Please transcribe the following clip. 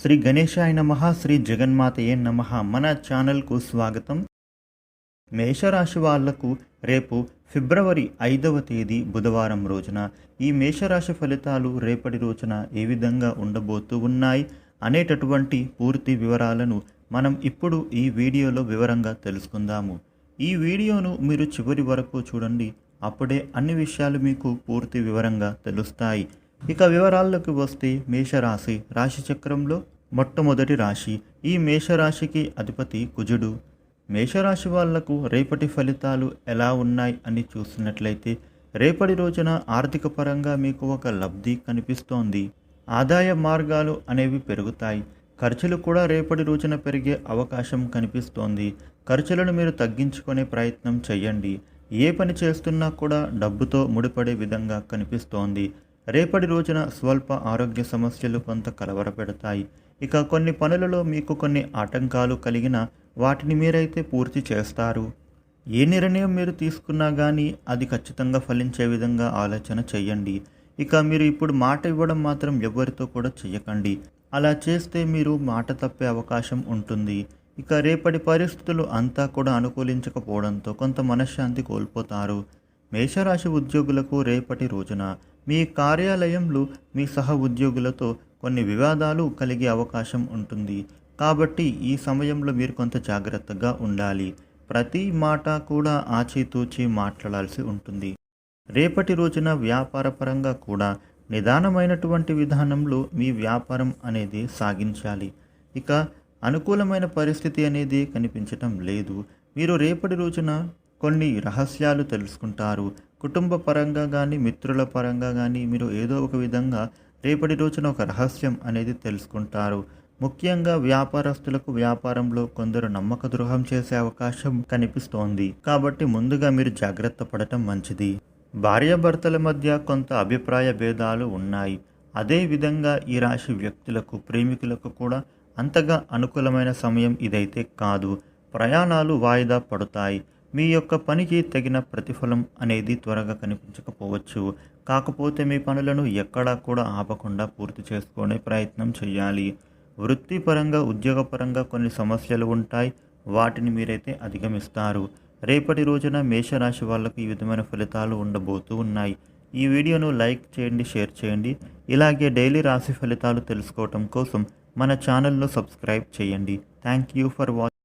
శ్రీ గణేశాయ నమ శ్రీ జగన్మాతయే నమ మన ఛానల్కు స్వాగతం. మేషరాశి వాళ్ళకు రేపు ఫిబ్రవరి ఐదవ తేదీ బుధవారం రోజున ఈ మేషరాశి ఫలితాలు రేపటి రోజున ఏ విధంగా ఉండబోతూ ఉన్నాయి అనేటటువంటి పూర్తి వివరాలను మనం ఇప్పుడు ఈ వీడియోలో వివరంగా తెలుసుకుందాము. ఈ వీడియోను మీరు చివరి వరకు చూడండి అప్పుడే అన్ని విషయాలు మీకు పూర్తి వివరంగా తెలుస్తాయి. ఇక వివరాల్లోకి వస్తే మేషరాశి రాశి చక్రంలో మొట్టమొదటి రాశి. ఈ మేషరాశికి అధిపతి కుజుడు. మేషరాశి వాళ్ళకు రేపటి ఫలితాలు ఎలా ఉన్నాయి అని చూసినట్లయితే రేపటి రోజున ఆర్థిక పరంగా మీకు ఒక లబ్ధి కనిపిస్తోంది. ఆదాయ మార్గాలు అనేవి పెరుగుతాయి. ఖర్చులు కూడా రేపటి రోజున పెరిగే అవకాశం కనిపిస్తోంది. ఖర్చులను మీరు తగ్గించుకునే ప్రయత్నం చేయండి. ఏ పని చేస్తున్నా కూడా డబ్బుతో ముడిపడే విధంగా కనిపిస్తోంది. రేపటి రోజున స్వల్ప ఆరోగ్య సమస్యలు కొంత కలవరపెడతాయి. ఇక కొన్ని పనులలో మీకు కొన్ని ఆటంకాలు కలిగిన వాటిని మీరైతే పూర్తి చేస్తారు. ఏ నిర్ణయం మీరు తీసుకున్నా కానీ అది ఖచ్చితంగా ఫలించే విధంగా ఆలోచన చేయండి. ఇక మీరు ఇప్పుడు మాట ఇవ్వడం మాత్రం ఎవరితో కూడా చెయ్యకండి. అలా చేస్తే మీరు మాట తప్పే అవకాశం ఉంటుంది. ఇక రేపటి పరిస్థితులు అంతా కూడా అనుకూలించకపోవడంతో కొంత మనశ్శాంతి కోల్పోతారు. మేషరాశి ఉద్యోగులకు రేపటి రోజున మీ కార్యాలయంలో మీ సహ ఉద్యోగులతో కొన్ని వివాదాలు కలిగే అవకాశం ఉంటుంది. కాబట్టి ఈ సమయంలో మీరు కొంత జాగ్రత్తగా ఉండాలి. ప్రతి మాట కూడా ఆచితూచి మాట్లాడాల్సి ఉంటుంది. రేపటి రోజున వ్యాపారపరంగా కూడా నిదానమైనటువంటి విధానంలో మీ వ్యాపారం అనేది సాగించాలి. ఇక అనుకూలమైన పరిస్థితి అనేది కనిపించటం లేదు. మీరు రేపటి రోజున కొన్ని రహస్యాలు తెలుసుకుంటారు. కుటుంబ పరంగా కానీ మిత్రుల పరంగా కానీ మీరు ఏదో ఒక విధంగా రేపటి రోజున ఒక రహస్యం అనేది తెలుసుకుంటారు. ముఖ్యంగా వ్యాపారస్తులకు వ్యాపారంలో కొందరు నమ్మక ద్రోహం చేసే అవకాశం కనిపిస్తోంది. కాబట్టి ముందుగా మీరు జాగ్రత్త పడటం మంచిది. భార్యాభర్తల మధ్య కొంత అభిప్రాయ భేదాలు ఉన్నాయి. అదే విధంగా ఈ రాశి వ్యక్తులకు ప్రేమికులకు కూడా అంతగా అనుకూలమైన సమయం ఇదైతే కాదు. ప్రయాణాలు వాయిదా పడతాయి. మీ యొక్క పనికి తగిన ప్రతిఫలం అనేది త్వరగా కనిపించకపోవచ్చు. కాకపోతే మీ పనులను ఎక్కడా కూడా ఆపకుండా పూర్తి చేసుకునే ప్రయత్నం చేయాలి. వృత్తిపరంగా ఉద్యోగపరంగా కొన్ని సమస్యలు ఉంటాయి. వాటిని మీరైతే అధిగమిస్తారు. రేపటి రోజున మేషరాశి వాళ్ళకు ఈ విధమైన ఫలితాలు ఉండబోతూ ఉన్నాయి. ఈ వీడియోను లైక్ చేయండి షేర్ చేయండి. ఇలాగే డైలీ రాశి ఫలితాలు తెలుసుకోవటం కోసం మన ఛానల్ను సబ్స్క్రైబ్ చేయండి. Thank you for watching